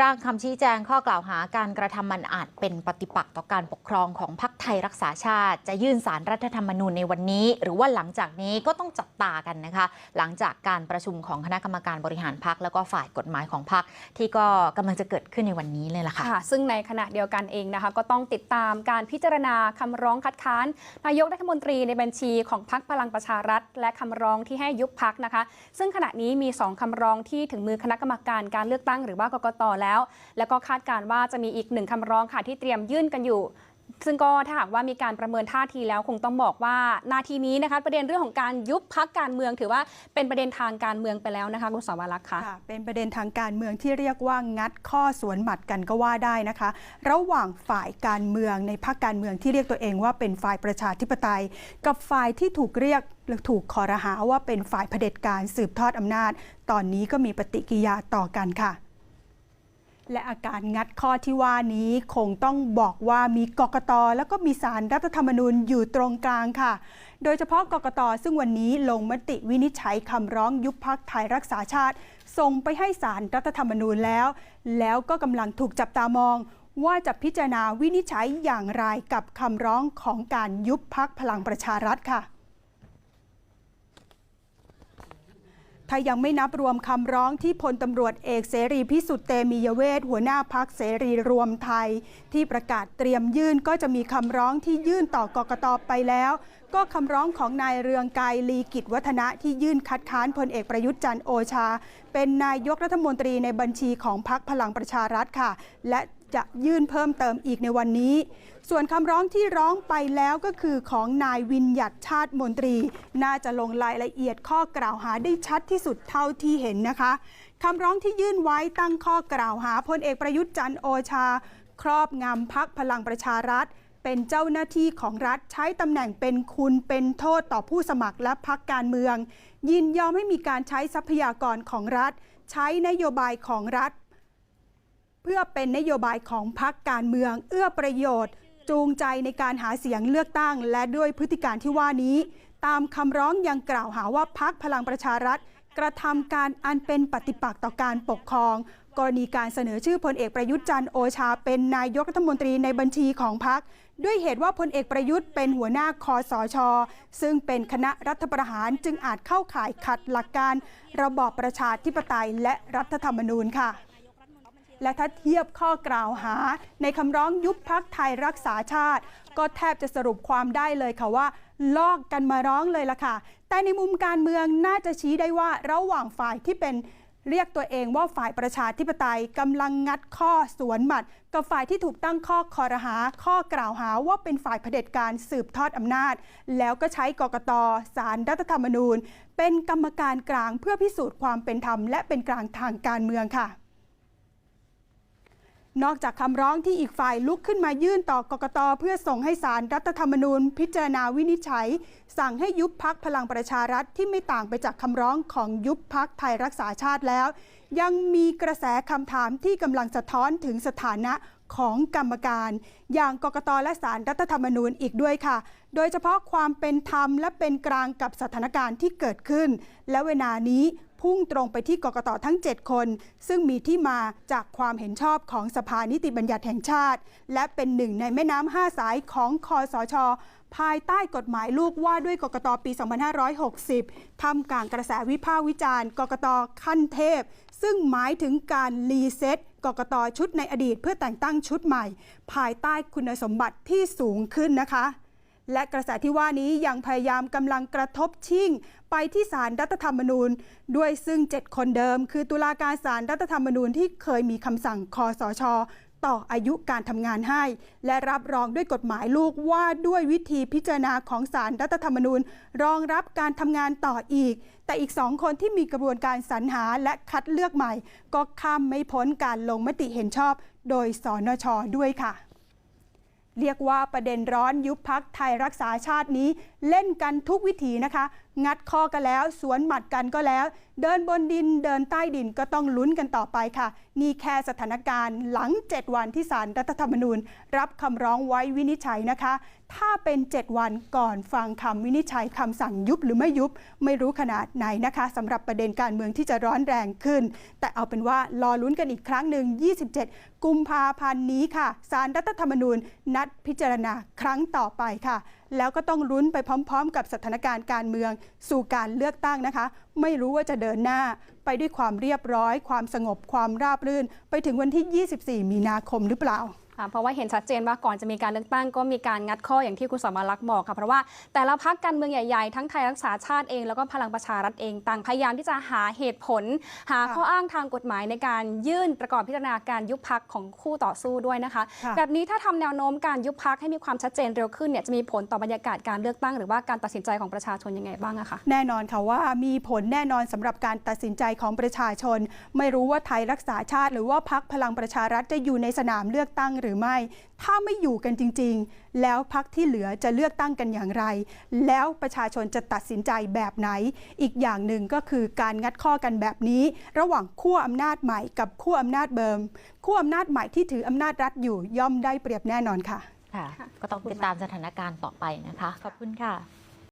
ร่างคำชี้แจงข้อกล่าวหาการกระทำมันอาจเป็นปฏิปักษ์ต่อการปกครองของพรรคไทยรักษาชาติ จะยื่นสารรัฐธรรมนูญในวันนี้ หรือว่าหลังจากนี้ก็ต้องจับตากันนะคะ หลังจากการประชุมของคณะกรรมการบริหารพรรคแล้วก็ฝ่ายกฎหมายของพรรคที่ก็กำลังจะเกิดขึ้นในวันนี้เลยล่ะค่ะ ซึ่งในขณะเดียวกันเองนะคะก็ต้องติดตามการพิจารณาคำร้องคัดค้านนายกรัฐมนตรีในบัญชีของพรรคพลังประชารัฐ และคำร้องที่ให้ยุบพักนะคะ ซึ่งขณะนี้มี 2คำร้องที่ถึงมือคณะกรรมการการเลือกตั้งหรือว่ากกตแล้ว แล้วก็คาดการว่าจะมีอีกหนึ่งคำร้องค่ะที่เตรียมยื่นกันอยู่ซึ่งก็ถ้าหากว่ามีการประเมินท่าทีแล้วคงต้องบอกว่านาทีนี้นะคะประเด็นเรื่องของการยุบพักการเมือง ถือว่าเป็นประเด็นทางการเมืองไปแล้วนะคะคุณสาวรักษ์ค่ะค่ะเป็นประเด็นทางการเมืองที่เรียกว่างัดข้อสวนหมัดกันก็ว่าได้นะคะ ระหว่างฝ่ายการเมืองในพรรคการเมืองที่เรียกตัวเองว่าเป็นฝ่ายประชาธิปไตย กับฝ่ายที่ถูกเรียกหรือถูกคอรหาว่าเป็นฝ่ายเผด็จการสืบทอดอำนาจ ตอนนี้ก็มีปฏิกิริยาต่อกันค่ะ และอาการงัดข้อที่ว่านี้คงต้องบอกว่ามีกกตแล้วก็มีสารรัฐธรรมนูญอยู่ตรงกลางค่ะ โดยเฉพาะกกตซึ่งวันนี้ลงมติวินิจฉัยคำร้องยุบพักไทยรักษาชาติ ส่งไปให้สารรัฐธรรมนูญแล้ว แล้วก็กำลังถูกจับตามอง ว่าจะพิจารณาวินิจฉัยอย่างไรกับคำร้องของการยุบพักพลังประชารัฐค่ะ ถ้ายังไม่นับรวมคำร้องที่พลตำรวจเอกเสรีพิสุทธิ์เตมียเวทหัวหน้าพักเสรีรวมไทย ที่ประกาศเตรียมยื่นก็จะมีคำร้องที่ยื่นต่อกกตไปแล้ว ก็คำร้องของนายเรืองไกรลีกิจวัฒนะที่ยื่นคัดค้านพลเอกประยุทธ์จันโอชา เป็นนายกรัฐมนตรีในบัญชีของพักพลังประชารัฐค่ะ และ จะยื่นเพิ่มเติมอีกในวันนี้ ส่วนคำร้องที่ร้องไปแล้วก็คือของนายวินยัตชาติมนตรี น่าจะลงรายละเอียดข้อกล่าวหาได้ชัดที่สุดเท่าที่เห็นนะคะคำร้องที่ยื่นไว้ตั้งข้อกล่าวหาพลเอกประยุทธ์จันทร์โอชา ครอบงำพักพลังประชารัฐ เป็นเจ้าหน้าที่ของรัฐใช้ตำแหน่งเป็นคุณเป็นโทษต่อผู้สมัครและพักการเมือง ยินยอมให้มีการใช้ทรัพยากรของรัฐ ใช้นโยบายของรัฐ พื่อเป็นนโยบายของพรรคการเมือง เอื้อประโยชน์ จูงใจในการหาเสียงเลือกตั้ง และด้วยพฤติการที่ว่านี้ ตามคำร้องยังกล่าวหาว่าพักพลังประชารัฐ กระทำการอันเป็นปฏิปักษ์ต่อการปกครอง กรณีการเสนอชื่อพลเอกประยุทธ์จันทร์โอชา เป็นนายกรัฐมนตรีในบัญชีของพรรคด้วยเหตุว่าพลเอกประยุทธ์เป็นหัวหน้าคอสชซึ่งเป็นคณะรัฐประหารจึงอาจเข้าข่ายขัดหลักการ ระบอบประชาธิปไตยและรัฐธรรมนูญค่ะ และถ้าเทียบข้อกล่าวหา ในคำร้องยุบพักไทยรักษาชาติ ก็แทบจะสรุปความได้เลยค่ะว่า ลอกกันมาร้องเลยล่ะค่ะ แต่ในมุมการเมืองน่าจะชี้ได้ว่าระหว่างฝ่ายที่เป็นเรียกตัวเองว่าฝ่ายประชาธิปไตยกำลังงัดข้อสวนหมัด กับฝ่ายที่ถูกตั้งข้อคอรหา ข้อกล่าวหาว่าเป็นฝ่ายเผด็จการสืบทอดอำนาจ แล้วก็ใช้กกตสารรัฐธรรมนูญ เป็นกรรมการกลางเพื่อพิสูจน์ความเป็นธรรมและเป็นกลางทางการเมืองค่ะ นอกจากคำร้องที่อีกฝ่ายลุกขึ้นมายื่นต่อกกตเพื่อส่งให้สารรัฐธรรมนูญ พิจารณาวินิจฉัย สั่งให้ยุบพักพลังประชารัฐที่ไม่ต่างไปจากคำร้องของยุบพักไทยรักษาชาติแล้ว ยังมีกระแสคำถามที่กำลังสะท้อนถึงสถานะของกรรมการ อย่างกกตและสารรัฐธรรมนูญอีกด้วยค่ะ โดยเฉพาะความเป็นธรรมและเป็นกลางกับสถานการณ์ที่เกิดขึ้น และเวลานี้ พุ่งตรงไปที่กกตทั้ง 7 คน ซึ่งมีที่มาจากความเห็นชอบของสภานิติบัญญัติแห่งชาติ และเป็นหนึ่งในแม่น้ำห้าสายของคอสชภายใต้กฎหมายลูกว่าด้วยกกตปี 2560ทำกลางกระแสวิพากษ์วิจารณ์กกตขั้นเทพ ซึ่งหมายถึงการรีเซ็ตกกตชุดในอดีตเพื่อแต่งตั้งชุดใหม่ ภายใต้คุณสมบัติที่สูงขึ้นนะคะ และกระแสที่ว่านี้ยังพยายามกำลังกระทบชิ่ง ไปที่สารรัฐธรรมนูญ ด้วยซึ่ง 7 คนเดิม คือตุลาการสารรัฐธรรมนูญที่เคยมีคำสั่งคอสชต่ออายุการทำงานให้ และรับรองด้วยกฎหมายลูกว่าด้วยวิธีพิจารณาของสารรัฐธรรมนูญ รองรับการทำงานต่ออีก แต่อีกสองคนที่มีกระบวนการสรรหาและคัดเลือกใหม่ ก็ข้ามไม่พ้นการลงมติเห็นชอบ โดยสนชด้วยค่ะ เรียกว่าประเด็นร้อนยุบพักไทยรักษาชาตินี้เล่นกันทุกวิถีนะคะ งัดข้อกันแล้ว สวนหมัดกันก็แล้ว เดินบนดินเดินใต้ดินก็ต้องลุ้นกันต่อไปค่ะ นี่แค่สถานการณ์หลัง 7 วันที่ศาลรัฐธรรมนูญ รับคำร้องไว้วินิจฉัยนะคะ ถ้าเป็น 7 วันก่อนฟังคำวินิจฉัยคำสั่งยุบหรือไม่ยุบ ไม่รู้ขนาดไหนนะคะสำหรับประเด็นการเมืองที่จะร้อนแรงขึ้น แต่เอาเป็นว่ารอลุ้นกันอีกครั้งหนึ่ง 27 กุมภาพันธ์นี้ค่ะศาลรัฐธรรมนูญ นัดพิจารณาครั้งต่อไปค่ะแล้วก็ต้องลุ้นไปพร้อม ๆ กับสถานการณ์การเมือง สู่การเลือกตั้งนะคะ ไม่รู้ว่าจะเดินหน้าไปด้วยความเรียบร้อย ความสงบความราบรื่น ไปถึงวันที่ 24 มีนาคมหรือเปล่า เพราะว่าเห็นชัดเจนว่าก่อนจะมีการเลือกตั้งก็มีการงัดข้ออย่างที่คุณสมรักษ์บอกค่ะเพราะว่าแต่ละพักการเมืองใหญ่ๆ ทั้งไทยรักษาชาติเองแล้วก็พลังประชารัฐเองต่างพยายามที่จะหาเหตุผล หาค่ะข้ออ้างทางกฎหมายในการยื่นประกอบพิจารณาการยุบพักของคู่ต่อสู้ด้วยนะคะค่ะแบบนี้ถ้าทำแนวโน้มการยุบพักให้มีความชัดเจนเร็วขึ้นเนี่ยจะมีผลต่อบรรยากาศการเลือกตั้งหรือว่าการตัดสินใจของประชาชนยังไงบ้างอะคะแน่นอนค่ะว่ามีผลแน่นอนสำหรับการตัดสินใจของประชาชน ไม่รู้ว่าไทยรักษาชาติ หรือว่าพักพลังประชารัฐจะอยู่ในสนามเลือกตั้งหรือไม่ ถ้าไม่อยู่กันจริง ๆ แล้วพักที่เหลือจะเลือกตั้งกันอย่างไร แล้วประชาชนจะตัดสินใจแบบไหน อีกอย่างหนึ่งก็คือการงัดข้อกันแบบนี้ ระหว่างขั้วอำนาจใหม่กับขั้วอำนาจเดิมขั้วอำนาจใหม่ที่ถืออำนาจรัฐอยู่ย่อมได้เปรียบแน่นอนค่ะค่ะ ค่ะ ก็ต้องติดตามสถานการณ์ต่อไปนะคะ ขอบคุณค่ะ